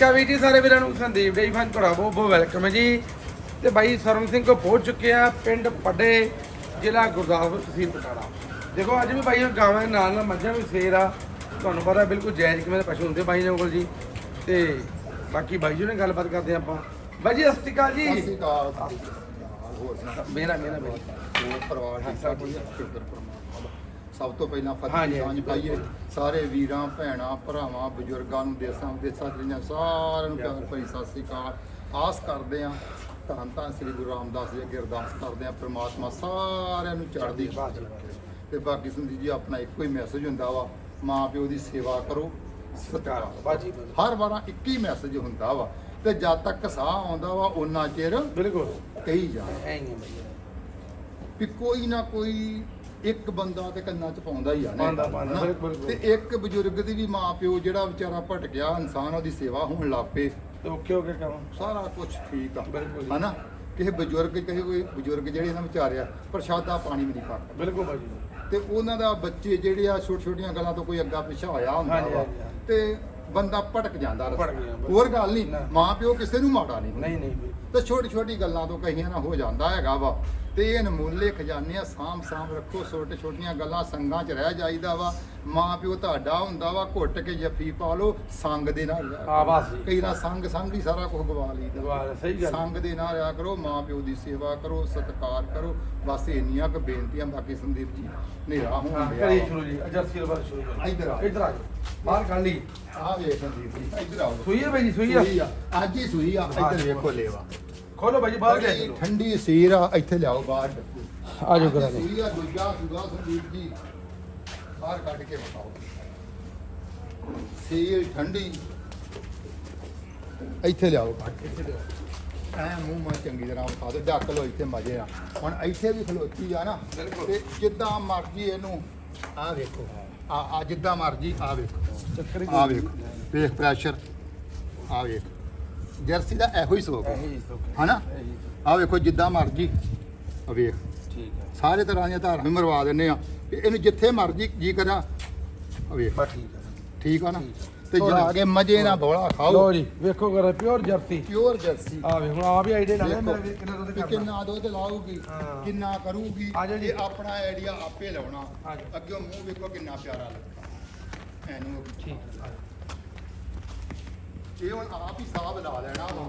ਕਾ ਵੀ ਜੀ ਸਾਰੇ ਵੀਰਾਂ ਨੂੰ ਸੰਦੀਪ ਡੇਈ ਫਨ ਤੁਹਾਡਾ ਬਹੁਤ ਬਹੁਤ ਵੈਲਕਮ ਹੈ ਜੀ। ਤੇ ਬਾਈ ਸਰਮ ਸਿੰਘ ਕੋ ਪਹੁੰਚ ਚੁੱਕੇ ਆ ਪਿੰਡ ਪੱਡੇ ਜ਼ਿਲ੍ਹਾ ਗੁਰਦਾਸਪੁਰ ਤਹਿਸੀਲ ਪਟਾੜਾ ਦੇਖੋ ਅੱਜ ਵੀ ਬਾਈ ਗਾਵਾਂ ਦੇ ਨਾਲ ਨਾਲ ਮੱਝਾਂ ਵੀ ਸੇਰ ਆ। ਤੁਹਾਨੂੰ ਪਤਾ ਬਿਲਕੁਲ ਜਾਇਜ਼ ਕਿਵੇਂ ਦੇ ਪਸ਼ੂ ਹੁੰਦੇ ਬਾਈ ਨੇ ਕੋਲ ਜੀ। ਤੇ ਬਾਕੀ ਬਾਈ ਜੀ ਨੇ ਗੱਲਬਾਤ ਕਰਦੇ ਆਪਾਂ। ਬਾਈ ਜੀ ਸਤਿ ਸ਼੍ਰੀ ਅਕਾਲ ਜੀ। ਸਤਿ ਸ਼੍ਰੀ ਅਕਾਲ। ਮੇਰਾ ਮੇਰਾ ਮੇਰਾ। ਪਰਿਵਾਰ ਠੀਕ ਠਾਕ ਜੀ? ਸ਼ੁਕਰ ਪਰਮਾਤਮਾ ਸਭ ਤੋਂ ਪਹਿਲਾਂ ਫਤਿਹ ਹਾਂਜੀ। ਸਾਂਝ ਪਾਈਏ। ਸਾਰੇ ਵੀਰਾਂ ਭੈਣਾਂ ਭਰਾਵਾਂ ਬਜ਼ੁਰਗਾਂ ਨੂੰ ਦੇਸਾਂ ਵਿਦੇਸਾਂ ਦੀਆਂ ਸਾਰਿਆਂ ਨੂੰ ਪਿਆਰ ਭਰੀ ਸਤਿ ਸ਼੍ਰੀ ਅਕਾਲ। ਆਸ ਕਰਦੇ ਆਂ ਧੰਨ ਧੰਨ ਸ੍ਰੀ ਗੁਰੂ ਰਾਮਦਾਸ ਜੀ ਅੱਗੇ ਅਰਦਾਸ ਕਰਦੇ ਆਂ ਪ੍ਰਮਾਤਮਾ ਸਾਰਿਆਂ ਨੂੰ ਚੜ੍ਹਦੀ ਕਲਾ ਚ ਰੱਖੇ। ਤੇ ਬਾਕੀ ਸੰਦੀਪ ਜੀ ਆਪਣਾ ਇੱਕੋ ਹੀ ਮੈਸੇਜ ਹੁੰਦਾ ਵਾ ਮਾਂ ਪਿਓ ਦੀ ਸੇਵਾ ਕਰੋ ਸਤਿਕਾਰ ਬਾਜੀ ਹਰ ਵਾਰਾਂ ਇੱਕ ਹੀ ਮੈਸੇਜ ਹੁੰਦਾ ਵਾ ਤੇ ਜਦ ਤੱਕ ਸਾਹ ਆਉਂਦਾ ਵਾ ਉਹਨਾਂ ਚਿਰ ਬਿਲਕੁਲ। ਕਹੀ ਜਾਣਾ। ਐਂ ਹੀ ਹੈ ਬਾਈ। ਵੀ ਕੋਈ ਨਾ ਕੋਈ ਇੱਕ ਬੰਦਾ ਤੇ ਕੰਨਾਂ 'ਚ ਪਾਉਂਦਾ ਹੀ ਆ ਨਾ ਪਾਉਂਦਾ, ਪਾਉਂਦਾ, ਹਨਾ? ਬਿਲਕੁਲ, ਬਿਲਕੁਲ। ਤੇ ਇੱਕ ਬਜ਼ੁਰਗ ਦੀ ਵੀ ਮਾਂ ਪਿਓ ਜਿਹੜਾ ਵਿਚਾਰਾ ਭਟਕਿਆ ਇਨਸਾਨ ਉਹਦੀ ਸੇਵਾ ਹੋਣ ਲੱਪੇ ਤੇ ਓਕੇ ਓਕੇ ਕਹਾਂ ਸਾਰਾ ਕੁਝ ਠੀਕ ਆ ਬਿਲਕੁਲ ਜੀ। ਹਨਾ ਕਿਸੇ ਬਜ਼ੁਰਗ ਕਿਸੇ ਕੋਈ ਬਜ਼ੁਰਗ ਜਿਹੜੇ ਇਹਨਾਂ ਵਿਚਾਰਿਆ ਪ੍ਰਸ਼ਾਦਾ ਪਾਣੀ ਵੀ ਨਹੀਂ ਪਾਉਂਦਾ ਬਿਲਕੁਲ ਬਾਜੀ ਤੇ ਉਹਨਾਂ ਦਾ ਬੱਚੇ ਜਿਹੜੇ ਆ ਛੋਟੀ ਛੋਟੀਆਂ ਗੱਲਾਂ ਤੋਂ ਕੋਈ ਅੱਗਾ ਪਿੱਛਾ ਹੋਇਆ ਹੁੰਦਾ ਹਾਂਜੀ, ਵਾ ਹਾਂਜੀ, ਹਾਂਜੀ। ਤੇ ਬੰਦਾ ਭਟਕ ਜਾਂਦਾ ਰਸਤਾ। ਭਟਕ ਜਾਂਦਾ, ਬਿਲਕੁਲ। ਹੋਰ ਗੱਲ ਨਹੀਂ ਨਾ। ਮਾਂ ਪਿਓ ਕਿਸੇ ਨੂੰ ਮਾੜਾ ਨਹੀਂ। ਨਹੀਂ ਨਹੀਂ। ਤੇ ਛੋਟੀ ਛੋਟੀ ਗੱਲਾਂ ਤੋਂ ਕਹੀਆਂ ਨਾ ਹੋ ਜਾਂਦਾ ਹੈਗਾ ਵਾ ਤੇ ਇਹ ਅਨਮੋਲੇ ਖਜ਼ਾਨੇ ਆ ਸਾਂਭ ਸਾਂਭ ਰੱਖੋ ਛੋਟੇ ਛੋਟੀਆਂ ਗੱਲਾਂ ਸੰਗਾਂ 'ਚ ਰਹਿ ਜਾਈਦਾ ਵਾ ਮਾਂ ਪਿਓ ਤੁਹਾਡਾ ਹੁੰਦਾ ਵਾ ਘੁੱਟ ਕੇ ਜੱਫੀ ਪਾ ਲਓ ਸੰਗ ਦੇ ਨਾਲ ਰਿਹਾ ਕਰੋ। ਹਾਂ, ਬਸ ਜੀ। ਕਈ ਨਾ ਸੰਗ ਸੰਗ ਹੀ ਸਾਰਾ ਕੁਝ ਗਵਾ ਲਈਦਾ ਗਵਾ- ਸਹੀ ਗੱਲ। ਸੰਗ ਦੇ ਨਾਲ ਰਿਹਾ ਕਰੋ ਮਾਂ ਪਿਓ ਦੀ ਸੇਵਾ ਕਰੋ ਸਤਿਕਾਰ ਕਰੋ ਬਸ ਇੰਨੀਆਂ ਕੁ ਬੇਨਤੀਆਂ ਬਾਕੀ ਸੰਦੀਪ ਜੀ ਹਨੇਰਾ ਹੋਣ ਹਾਂ ਡਿਆ ਕਰੀ ਵਾ। ਸ਼ੁਰੂ ਜੀ ਅਜਰਸੀ ਵਾਰ ਸ਼ੁਰੂ ਕਰੋ ਇੱਧਰ ਆ। ਇੱਧਰ ਆ ਜਾਓ ਬਾਹਰ ਕੱਢ ਲਈ ਆਹ ਵੇਖ ਸੰਦੀਪ ਜੀ ਇੱਧਰ ਆਓ ਸੂਈ ਹੈ ਬਾਈ ਜੀ ਸੂਈ ਆ ਸੂਈ ਆ ਅੱਜ ਹੀ ਸੂਈ ਆ ਇੱਧਰ ਵੇਖੋ ਲੇਵਾ ਖੋਲੋ ਜੀ ਬਾਹਰ ਲੈ ਚਲੋ। ਠੰਡੀ ਸੀਰ ਆ ਇੱਥੇ ਲਿਆਓ ਬਾਹਰ ਆ ਜਾਓ ਕਰਾ ਲਓ। ਸੂਈ ਆ ਦੂਜਾ ਸੁਗਾ ਸੰਦੀਪ ਜੀ। ਬਾਹਰ ਕੱਢ ਕੇ ਬਤਾਓ ਸੀਰ ਠੰਡੀ। ਇੱਥੇ ਲਿਆਓ ਕੱਢ ਕੇ ਐ ਮੂੰਹ ਮਾ ਚੰਗੀ ਤਰ੍ਹਾਂ ਬਤਾ ਦਿਓ। ਡੱਕ ਲਓ ਇੱਥੇ ਮਜੇ ਆ। ਹੁਣ ਇੱਥੇ ਵੀ ਖਲੋਤੀ ਆ ਨਾ। ਤੇ ਜਿੱਦਾਂ ਮਰਜ਼ੀ ਇਹਨੂੰ ਆ ਵੇਖੋ। ਆ ਆ ਜਿੱਦਾਂ ਮਰਜ਼ੀ ਆ ਵੇਖੋ। ਚੱਕਰ ਆ ਵੇਖ। ਵੇਖ ਪ੍ਰੈਸ਼ਰ ਆ ਵੇਖ। ਜਰਸੀ ਦਾ ਇਹੋ ਹੀ ਸੋਕ ਇਹੀ ਸੋਕ ਹਨਾ? ਇਹੀ ਆ ਵੇਖੋ ਜਿੱਦਾਂ ਮਰਜ਼ੀ। ਆ ਵੇਖ। ਠੀਕ ਹੈ। ਸਾਰੇ ਤਰ੍ਹਾਂ ਦੀਆਂ ਧਾਰਾਂ ਵੀ ਮਰਵਾ ਦਿੰਨੇ ਆ। ਤੇ ਇਹਨੂੰ ਜਿੱਥੇ ਮਰਜ਼ੀ ਜੀ ਕਰਾਂ। ਆ ਵੇਖ। ਬਸ ਠੀਕ ਹੈ। ਠੀਕ ਆ ਨਾ। ਤੇ ਜਾ ਕੇ ਮਜੇ ਨਾਲ ਬੋਲਾ ਖਾਓ। ਲਓ ਜੀ ਵੇਖੋ ਕਰਾ ਪਿਓਰ ਜਰਸੀ। Pure jersey. ਆ ਵੇ ਹੁਣ ਆ ਵੀ ਆਈਡੀਆ ਲਾ ਵੇਖੋ ਮੇਰਾ ਵੀ ਕਿੰਨਾ ਦੁੱਧ ਵੀ ਕਰਦਾ ਕਿੰਨਾ ਦੁੱਧ ਲਾਊਗੀ ਹਾਂ। ਕਿੰਨਾ ਕਰੂਗੀ ਆ ਜਾਓ ਜੀ। ਇਹ ਆਪਣਾ ਆਈਡੀਆ ਆਪੇ ਲਾਉਣਾ। ਆ ਜਾਓ। ਅੱਗੇ ਮੂੰਹ ਵੇਖੋ ਕਿੰਨਾ ਪਿਆਰਾ ਲੱਗਦਾ। ਐਨੂੰ ਠੀਕ ਹੈ ਇਹ ਹੁਣ ਆਪ ਹੀ ਸਾਹਬ ਲਾ ਲੈਣਾ ਵਾ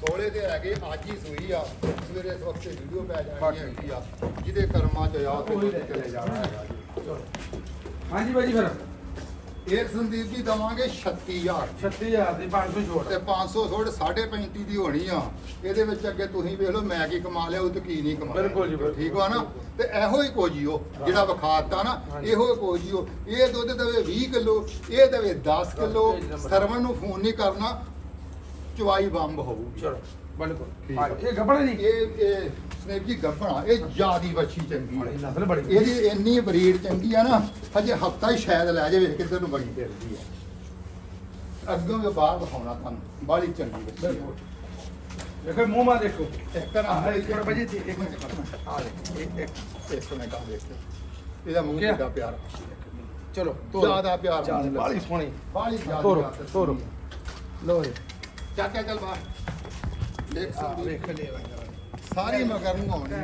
ਕੋਲੇ ਤੇ ਹੈਗੇ ਅੱਜ ਹੀ ਸੂਈ ਆ ਸਵੇਰੇ ਇਸ ਵਕਤ ਵੀਡੀਓ ਪੈ ਜਾਣੀ ਹੈਗੀ ਆ ਜਿਹਦੇ ਕਰਮਾਂ ਚ ਆ ਉਹੀ ਚਲੇ ਜਾਣਾ ਹੈਗਾ ਜੀ। ਹਾਂਜੀ ਬਾਈ ਜੀ ਫਿਰ। ਇਹ ਸੰਦੀਪ ਜੀ ਦਵਾਂਗੇ 36000 36000 ਦੀ 500 ਛੋੜ ਤੇ 500 ਥੋੜ 35 ਦੀ ਹੋਣੀ ਆ ਇਹਦੇ ਵਿੱਚ ਅੱਗੇ ਤੁਸੀਂ ਵੇਖ ਲਓ ਮੈਂ ਕੀ ਕਮਾ ਲਿਆ ਉਹ ਤੇ ਕੀ ਨਹੀਂ ਕਮਾ ਲਿਆ। ਬਿਲਕੁਲ ਜੀ, ਬਿਲਕੁਲ। ਠੀਕ ਆ ਨਾ ਤੇ ਇਹੋ ਹੀ ਕੋਜੀ ਉਹ ਜਿਹੜਾ ਵਿਖਾਤਾ ਨਾ ਹਾਂਜੀ। ਇਹੋ ਹੀ ਕੋਜੀ ਉਹ ਇਹ ਦੁੱਧ ਦੇਵੇ 20 ਕਿਲੋ ਇਹ ਦੇਵੇ 10 ਕਿਲੋ। ਸਰਵਣ ਨੂੰ ਫੋਨ ਨਹੀਂ ਕਰਨਾ ਚਵਾਈ ਬੰਬ ਹੋਊਗੀ ਚਲੋ ਬਿਲਕੁਲ। ਠੀਕ ਆ। ਇਹ ਗੱਬੜ ਜੀ। ਇਹ ਇਹ ਸਨੇਪ ਜੀ ਗੱਭਣਾ ਇਹ ਜਿਆਦੀ ਵੱਛੀ ਚੰਗੀ ਬੜੀ ਹੈ ਨਸਲ ਬੜੀ। ਇਹਦੀ ਇੰਨੀ ਬਰੀਡ ਚੰਗੀ ਆ ਨਾ ਹਜੇ ਹਫਤਾ ਹੀ ਸ਼ਾਇਦ ਲੈ ਜਾਵੇ ਕਿੱਧਰ ਨੂੰ ਬੜੀ ਫਿਰਦੀ ਆ। ਅੱਗੋਂ ਵੀ ਬਾਹਰ ਦਿਖਾਉਣਾ ਤੁਹਾਨੂੰ। ਬਾਹਲੀ ਚੰਗੀ ਬਿਲਕੁਲ ਆ। ਦੇਖੋ ਮੂੰਹ ਮਾ ਦੇਖੋ। ਇੱਕ ਨਾ ਆਹ ਇੱਕ ਮਿੰਟ ਭਾਜੀ, ਇੱਕ ਮਿੰਟ। ਆ ਦੇ ਇੱਕ ਇੱਕ ਇੱਕ ਮਿੰਟ ਆ ਦੇਖ ਇਹਦਾ ਮੂੰਹ ਕਿਆ? ਕਿੱਡਾ ਪਿਆਰਾ। ਚਲੋ ਜ਼ਿਆਦਾ ਪਿਆਰ ਜ਼ਿਆਦਾ। ਮੂੰਹ ਬਾਲੀ ਸੋਹਣੀ। ਬਾਹਲੀ ਜ਼ਿਆਦਾ ਤੋਰੋ ਤੋਰੋ। ਲੋ ਜੀ। ਚੱਲ ਚੱਲ ਚੱਲ ਬਾਹਰ। ਸਾਰੀ ਮਗਰ ਨੂੰ ਆਉਣੀ।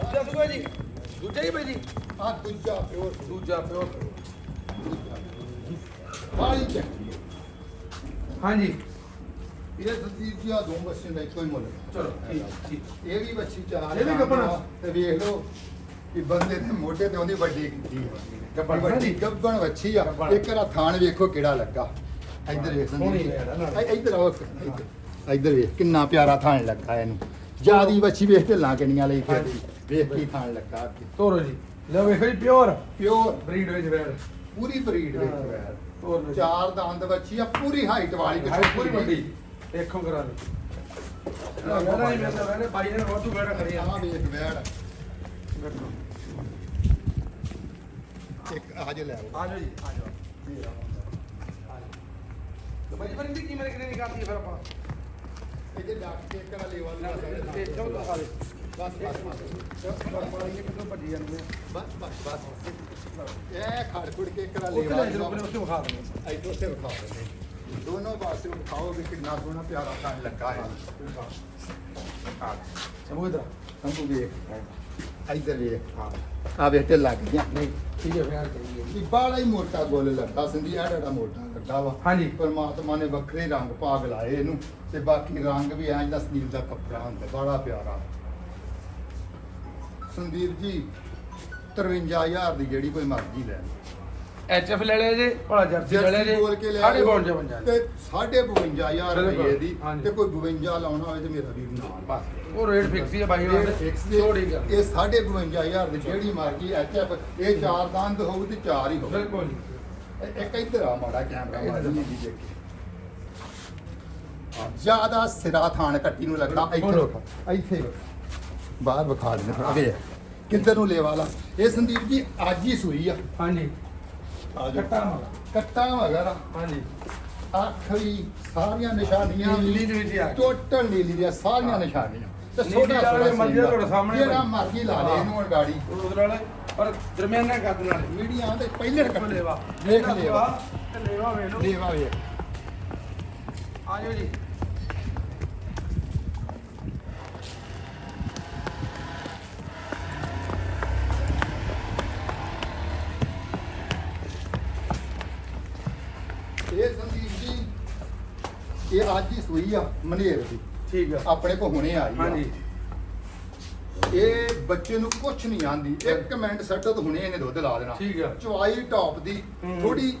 ਦੂਜਾ ਦੂਜਾ ਜੀ। ਦੂਜਾ ਹੀ ਭਾਈ ਜੀ। ਆ ਦੂਜਾ ਪਿਓਰ। ਦੂਜਾ ਪਿਓ ਚੰਗੀ ਆ। ਹਾਂਜੀ। ਇਹ ਸੰਦੀਪ ਜੀ ਆ ਦੋ ਬੱਚੇ ਦਾ ਇੱਕੋ ਹੀ ਮੁੱਲ। ਚਲੋ ਠੀਕ ਠੀਕ। ਇਹ ਵੀ ਬੱਚੀ ਚਾਰ ਇਹ ਵੀ? ਦਾ ਤੇ ਵੇਖ ਲਓ। ਕਿ ਬੰਦੇ ਦੇ ਮੋਢੇ ਤੇ ਉਹਦੀ ਵੱਡੀ ਕੀਤੀ ਹੈ। ਵੱਡੀ ਗੱਬਣ ਵੱਛੀ ਆ। ਇੱਕ ਰਾ ਥਾਣ ਵੇਖੋ ਕਿਹੜਾ ਲੱਗਾ। ਇੱਧਰ ਵੇਖ ਸੰਦੀਪ ਨਾ ਇੱਧਰ ਆਓ। ਇੱਧਰ ਵੇਖ ਕਿੰਨਾ ਪਿਆਰਾ ਥਾਣ ਲੱਗਾ ਇਹਨੂੰ। ਜਿਆਦੀ ਵੱਛੀ ਵੇਖ ਤੇ ਲਾਂ ਕਿੰਨੀਆਂ ਲਈ ਫਿਰਦੀ। ਵੇਖ ਕੀ ਥਾਣ ਲੱਗਾ ਅੱਗੇ। ਤੋਰੋ ਜੀ। ਲਓ ਵੇਖੋ ਜੀ ਪਿਓਰ। ਪਿਓਰ। ਬਰੀਡ ਵਿੱਚ ਵੈੜ ਪੂਰੀ ਬਰੀਡ ਵਿੱਚ। ਵੈਰ। ਤੋਰ। ਚਾਰ ਦੰਦ ਵੱਛੀ ਆ ਪੂਰੀ ਹਾਈਟ ਵਾਲੀ ਕਿਛੋਟੀ ਪੂਰੀ ਵੱਡੀ। ਦੇਖੋ ਕਰਾ ਲਓ। ਨਾ ਨਾ ਨਹੀਂ ਮੈਂ ਤਾਂ ਬਾਈ ਨੇ ਬਹੁਤ ਵੈੜ ਖੜੀ ਆ। ਵੇਖ ਵੈੜ ਵੇਖੋ ਇੱਕ ਆਜ ਲੈ ਆਓ। ਆ ਜਾਓ ਜੀ ਆ ਜਾਓ। ਤੇ ਬਾਈ ਪਰ ਇਹਦੀ ਕੀਮਤ ਕਿੰਨੀ ਨਿਕਾਲਦੀ ਹੈ ਫਿਰ ਆਪਾਂ? ਇਹਦੇ ਡਾਕ ਕੇ ਕਰਾ ਲੈਵਲ ਤੇ ਚੌਂ ਦਿਖਾ ਦੇ ਬਸ ਬਸ ਬਸ ਮਾਰੀਏ ਕਿਦੋਂ ਭੱਜੀ ਜਾਂਦੇ ਆ ਬਸ ਬਸ ਬਸ। ਇਹ ਖੜ ਖੁੜ ਕੇ ਕਰਾ ਉੱਥੇ ਲੇਵਾ ਲੈ ਜਾਓ ਆਪਣੇ ਉੱਥੇ ਵਿਖਾ ਦਿੰਦੇ ਇੱਥੇ ਉੱਥੇ ਵਿਖਾ ਦਿੰਦੇ ਦੋਨੋਂ ਪਾਸੇ ਵਿਖਾਓ ਵੀ ਕਿੰਨਾ ਸੋਹਣਾ ਪਿਆਰਾ ਕੰਨ ਲੱਗਾ ਹੈ। ਸਮੂਹ ਇਧਰ। ਸੰਭੂ ਵੇਖ। ਇੱਧਰ ਵੇਖ ਹਾਂ। ਆ ਵੇਖ ਤੇ ਲੱਗ ਗਿਆ ਨਹੀਂ ਠੀਕ ਹੈ ਫਿਰ ਕਰੀਏ। ਵੀ ਬਾਲਾ ਹੀ ਮੋਟਾ ਗੋਲ ਲੱਗਾ ਸੰਦੀ ਆ ਡੜਾ ਮੋਟਾ ਲੱਗਾ ਵਾ। ਹਾਂਜੀ। ਪਰਮਾਤਮਾ ਨੇ ਵੱਖਰੇ ਰੰਗ ਭਾਗ ਲਾਏ ਇਹਨੂੰ ਤੇ ਬਾਕੀ ਰੰਗ ਵੀ ਐਂ ਦਾ ਸਨੀਲ ਦਾ ਕੱਪੜਾ ਹੁੰਦਾ ਬੜਾ ਪਿਆਰਾ। ਸੰਦੀਪ ਜੀ 53000 ਦੀ ਜਿਹੜੀ ਕੋਈ ਮਰਜ਼ੀ ਲੈ ਐਚ ਐਫ ਲੈ ਲਿਆ ਜੇ ਭਲਾ ਜਰਸੀ ਲੈ ਲਿਆ ਜਰਸੀ ਬੋਲ ਕੇ ਜੇ ਲੈ ਸਾਢੇ ਆਇਓ। ਪੌਂਜ ਪੰਜਾ ਤੇ 52500 ਬਿਲਕੁਲ, ਰੁਪਏ ਦੀ ਹਾਂਜੀ। ਤੇ ਕੋਈ 52 ਲਾਉਣਾ ਹੋਵੇ ਤੇ ਮੇਰਾ ਵੀਰ ਨਾਲ। ਬਸ ਉਹ ਰੇਟ ਫਿਕਸ ਹੀ ਹੈ ਬਾਈ ਫਿਕਸ ਦੇ ਛੋੜੀ ਕਰ ਇਹ 52500 ਦੀ ਜਿਹੜੀ ਮਰਜ਼ੀ ਐਚਐਫ ਇਹ ਚਾਰ ਦੰਦ ਹੋਊ ਤੇ ਚਾਰ ਹੀ ਹੋਊ। ਬਿਲਕੁਲ ਜੀ। ਇਹ- ਇੱਕ ਇੱਧਰ ਆ ਮਾੜਾ ਕੈਮਰਾ ਮਾਰੀ ਜੀ ਦੇਖੀ। ਜ਼ਿਆਦਾ ਸਿਰਾ ਥਾਣ ਕੱਟੀ ਨੂੰ ਲੱਗਾ ਬੋਲੋ। ਇੱਥੇ ਇੱਥੇ ਵੇਖੋ। ਬਾਹਰ ਵਿਖਾ ਦੇਣੇ ਥੋੜਾ ਵੇ ਕਿੱਧਰ ਨੂੰ ਲੈ। ਵਾਲਾ ਇਹ ਸੰਦੀਪ ਜੀ ਅੱਜ ਹੀ ਸੂਈ ਆ। ਹਾਂਜੀ। ਕੱਟਾ ਹਾਂਜੀ। ਸਾਰੀਆਂ ਨਿਸ਼ਾਨੀਆਂ ਨੀਲੀ ਦੇ ਵਿੱਚ ਹੀ ਆ ਗਈ। ਟੋਟਲ ਨੀਲੀ ਦੀਆਂ ਸਾਰੀਆਂ ਨਿਸ਼ਾਨੀਆਂ। ਤੇ ਨੀਲੀ ਛੋਟਾ ਵਾਲੇ ਮਰਜ਼ੀ ਦਾ ਤੁਹਾਡੇ ਸਾਹਮਣੇ ਜਿਹੜਾ ਭਾਈ। ਮਰਜ਼ੀ ਲਾ ਲੈ ਇਹਨੂੰ ਹੁਣ ਗਾੜੀ। ਉਹ ਉਧਰ ਵਾਲੇ ਪਰ ਦਰਮਿਆਨਾ ਕੱਦ ਨਾਲੇ ਮੀਡੀਆ ਤੇ ਪਹਿਲੇ ਕੱਟੇ। ਲੇਵਾ। ਦੇਖ ਲੇਵਾ। ਤੇ ਲੇਵਾ ਵੇਖ ਲਓ। ਲੇਵਾ ਵੇਖ। ਆ ਜਾਓ ਜੀ। ਇਹ ਅੱਜ ਹੀ ਸੂਈ ਆ ਮਨੇਰ ਦੀ। ਠੀਕ ਆ। ਆਪਣੇ ਕੋ ਹੁਣੇ ਆਈ ਆ। ਹਾਂਜੀ। ਇਹ ਬੱਚੇ ਨੂੰ ਕੁਝ ਨਹੀਂ ਆਂਦੀ ਇੱਕ ਮਿੰਟ ਸੱਟੋ ਤਾਂ ਹੁਣੇ ਇਹਨੇ ਦੁੱਧ ਲਾ ਦੇਣਾ। ਠੀਕ ਆ। ਚਵਾਈ ਟੌਪ ਦੀ। ਥੋੜੀ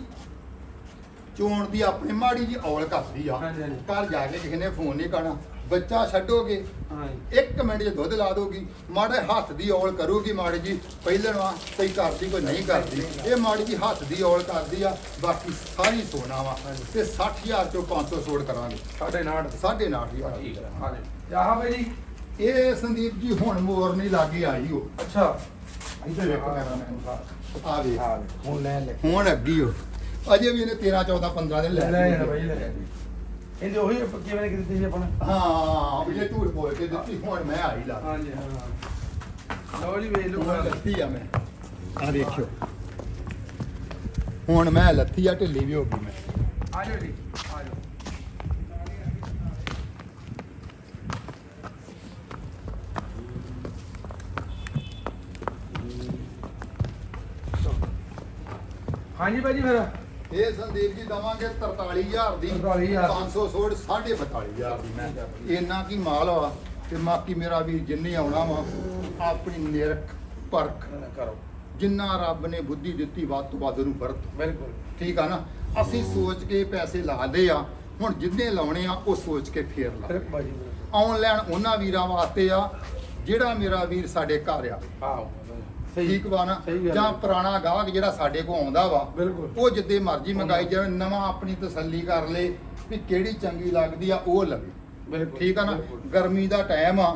ਚੋਣ ਦੀ ਆਪਣੀ ਮਾੜੀ ਜੀ ਔਲ ਕਰਦੀ ਆ। ਹਾਂਜੀ, ਹਾਂਜੀ। ਘਰ ਜਾ ਕੇ ਕਿਸੇ ਨੇ ਫੋਨ ਨਹੀਂ ਕਰਨਾ। ਬੱਚਾ ਛੱਡੋਗੇ ਹਾਂਜੀ। ਇੱਕ ਮਿੰਟ 'ਚ ਦੁੱਧ ਲਾ ਦੋਗੀ। ਮਾੜੇ ਹੱਥ ਦੀ ਔਲ ਕਰੂਗੀ ਮਾੜੀ ਜੀ ਪਹਿਲਣ ਵਾ ਕੋਈ ਕਰਦੀ ਕੋਈ ਨਹੀਂ ਕਰਦੀ। ਇਹ ਮਾੜੀ ਜੀ ਹੱਥ ਦੀ ਔਲ ਕਰਦੀ ਆ। ਬਾਕੀ ਸਾਰੀ ਸੋਨਾ ਵਾ। ਤੇ 60000 ਚੋਂ 500 ਛੋੜ ਕਰਾਂਗੇ। ਸਾਡੇ ਨਾਲ ਸਾਢੇ ਨੌ ਹਜ਼ਾਰ ਠੀਕ ਆ ਹਾਂ ਜੀ ਆਹ ਬਾਈ ਜੀ। ਇਹ ਸੰਦੀਪ ਜੀ ਹੁਣ ਮੋਰ ਨਹੀਂ ਲਾਗੇ ਆਈ ਉਹ। ਅੱਛਾ। ਇੱਧਰ ਵੇਖੋ ਮੇਰਾ ਆ ਵੇ ਹਾਂ ਹੁਣ ਲੈ ਲੈ ਹੁਣ ਅੱਗੀ ਹੋ ਅਜੇ ਵੀ ਇਹਨੇ 13 14 15 ਦਿਨ ਲੈ ਲੈ ਬਾਈ ਇਹਦੇ ਉਹੀ ਕਿਵੇਂ ਕੀਤੀ ਸੀ ਆਪਣਾ ਹਾਂ ਇਹ ਝੂਠ ਬੋਲ ਕੇ ਦਿੱਤੀ ਹੁਣ ਮੈਂ ਆਈ ਲਾ। ਹਾਂਜੀ ਹਾਂ। ਲਓ ਜੀ ਵੇਖ ਲਓ ਹੁਣ ਲੱਥੀ ਆ ਮੈਂ। ਆ ਦੇਖਿਓ। ਹੁਣ ਮੈਂ ਲੱਥੀ ਆ ਢਿੱਲੀ ਵੀ ਹੋ ਗਈ ਮੈਂ। ਆ ਜਾਓ ਜੀ ਆ ਜਾਓ। ਹਾਂਜੀ ਭਾਜੀ ਫਿਰ। ਇਹ ਸੰਦੀਪ ਜੀ ਦਵਾਂਗੇ 43000 ਦੀ 43,000 500 ਛੋੜ 42500 ਦੀ ਮੈਂ ਇੰਨਾ ਕੀ ਮਾਲ ਆ ਤੇ ਬਾਕੀ ਮੇਰਾ ਵੀਰ ਜਿੰਨੇ ਆਉਣਾ ਵਾ ਆਪਣੀ ਨਿਰਖ ਪਰਖ ਕਰੋ। ਜਿੰਨਾ ਰੱਬ ਨੇ ਬੁੱਧੀ ਦਿੱਤੀ ਵੱਧ ਤੋਂ ਵੱਧ ਨੂੰ ਵਰਤ। ਬਿਲਕੁਲ। ਠੀਕ ਆ ਨਾ? ਅਸੀਂ ਸੋਚ ਕੇ ਪੈਸੇ ਲਾਦੇ ਆ ਹੁਣ ਜਿੰਨੇ ਲਾਉਣੇ ਆ ਉਹ ਸੋਚ ਕੇ ਫੇਰ ਲਾ। ਆਨਲਾਈਨ ਉਹਨਾਂ ਵੀਰਾਂ ਵਾਸਤੇ ਆ ਜਿਹੜਾ ਮੇਰਾ ਵੀਰ ਸਾਡੇ ਘਰ ਆ। ਆਓ ਠੀਕ ਵਾ ਨਾ ਸਹੀ ਗੱਲ ਜਾਂ ਹੈ। ਪੁਰਾਣਾ ਗਾਹਕ ਜਿਹੜਾ ਸਾਡੇ ਕੋਲ ਆਉਂਦਾ ਵਾ ਬਿਲਕੁਲ। ਉਹ ਜਿੱਦੇ ਮਰਜ਼ੀ ਮੰਗਾਈ ਜਾਵੇ ਨਵਾਂ ਆਪਣੀ ਤਸੱਲੀ ਕਰ ਲੇ ਵੀ ਕਿਹੜੀ ਚੰਗੀ ਲੱਗਦੀ ਆ ਉਹ ਲਵੇ। ਬਿਲਕੁਲ ਠੀਕ ਆ ਨਾ? ਬਿਲਕੁਲ। ਗਰਮੀ ਦਾ ਟਾਈਮ ਆ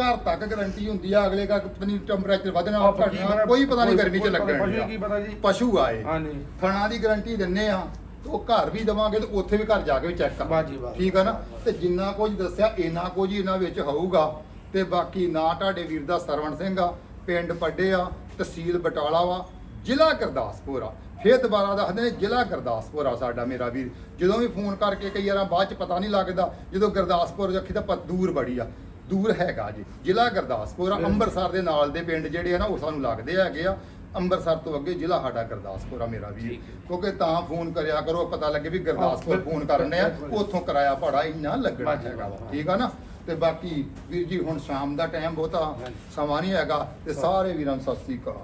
ਘਰ ਤੱਕ ਗਾਰੰਟੀ ਹੁੰਦੀ ਆ ਅਗਲੇ ਦਾ ਪਤਾ ਨਹੀਂ ਟੈਂਪਰੇਚਰ ਵਧਣਾ ਆਹ ਪਤਾ ਘਟਣਾ ਕੋਈ ਪਤਾ ਨਹੀਂ ਗਰਮੀ ਚ ਕੋਈ ਪਤਾ- ਪਸ਼ੂ। ਕੀ ਪਤਾ ਜੀ? ਪਸ਼ੂ ਆਏ ਹਾਂਜੀ। ਥਣਾ ਦੀ ਗਾਰੰਟੀ ਦਿੰਨੇ ਆ ਤੇ ਉਹ ਘਰ ਵੀ ਦਵਾਂਗੇ ਤੇ ਉੱਥੇ ਵੀ ਘਰ ਜਾ ਕੇ ਵੀ ਚੈੱਕ ਕਰ ਬਾਜੀ ਬਾਜੀ। ਠੀਕ ਆ ਨਾ? ਤੇ ਜਿੰਨਾ ਕੁਝ ਦੱਸਿਆ ਇੰਨਾ ਕੁਝ ਹੀ ਇਹਨਾਂ ਵਿੱਚ ਹੋਊਗਾ। ਤੇ ਬਾਕੀ ਨਾ ਤੁਹਾਡੇ ਵੀਰ ਦਾ ਸਰਵਣ ਸਿੰਘ ਆ ਪਿੰਡ ਪੱਡੇ ਆ ਤਹਿਸੀਲ ਬਟਾਲਾ ਵਾ ਜ਼ਿਲ੍ਹਾ ਗੁਰਦਾਸਪੁਰ ਆ। ਫੇਰ ਦੁਬਾਰਾ ਦੱਸਦੇ ਨੇ ਜ਼ਿਲ੍ਹਾ ਗੁਰਦਾਸਪੁਰ ਆ ਸਾਡਾ ਮੇਰਾ ਵੀਰ। ਜਦੋਂ ਵੀ ਫੋਨ ਕਰਕੇ ਕਈ ਵਾਰਾਂ ਬਾਅਦ ਚ ਪਤਾ ਨਹੀਂ ਲੱਗਦਾ ਜਦੋਂ ਗੁਰਦਾਸਪੁਰ ਜੱਖੀ ਤਾਂ ਦੂਰ ਬੜੀ ਆ। ਦੂਰ ਹੈਗਾ ਜੀ। ਜ਼ਿਲ੍ਹਾ ਗੁਰਦਾਸਪੁਰ ਆ ਅੰਮ੍ਰਿਤਸਰ ਦੇ ਨਾਲ ਦੇ ਪਿੰਡ ਜਿਹੜੇ ਆ ਨਾ ਉਹ ਸਾਨੂੰ ਲੱਗਦੇ ਹੈਗੇ ਆ। ਅੰਮ੍ਰਿਤਸਰ ਤੋਂ ਅੱਗੇ ਜ਼ਿਲ੍ਹਾ ਸਾਡਾ ਗੁਰਦਾਸਪੁਰ ਆ ਮੇਰਾ ਵੀਰ। ਕਿਉਂਕਿ ਤਾਂ ਫੋਨ ਕਰਿਆ ਕਰੋ ਪਤਾ ਲੱਗੇ ਵੀ ਗੁਰਦਾਸਪੁਰ ਫੋਨ ਕਰਨੇ ਆ। ਉੱਥੋਂ ਕਿਰਾਇਆ ਭਾੜਾ ਇੰਨਾ ਲੱਗਣਾ ਹੈਗਾ ਵਾ। ਠੀਕ ਆ ਨਾ? ਤੇ ਬਾਕੀ ਵੀਰ ਜੀ ਹੁਣ ਸ਼ਾਮ ਦਾ ਟਾਈਮ ਬਹੁਤਾ। ਸਮਾਂ ਨਹੀਂ ਹੈਗਾ ਤੇ ਸਾਰੇ ਵੀਰਾਂ ਨੂੰ ਸਤਿ ਸ੍ਰੀ ਅਕਾਲ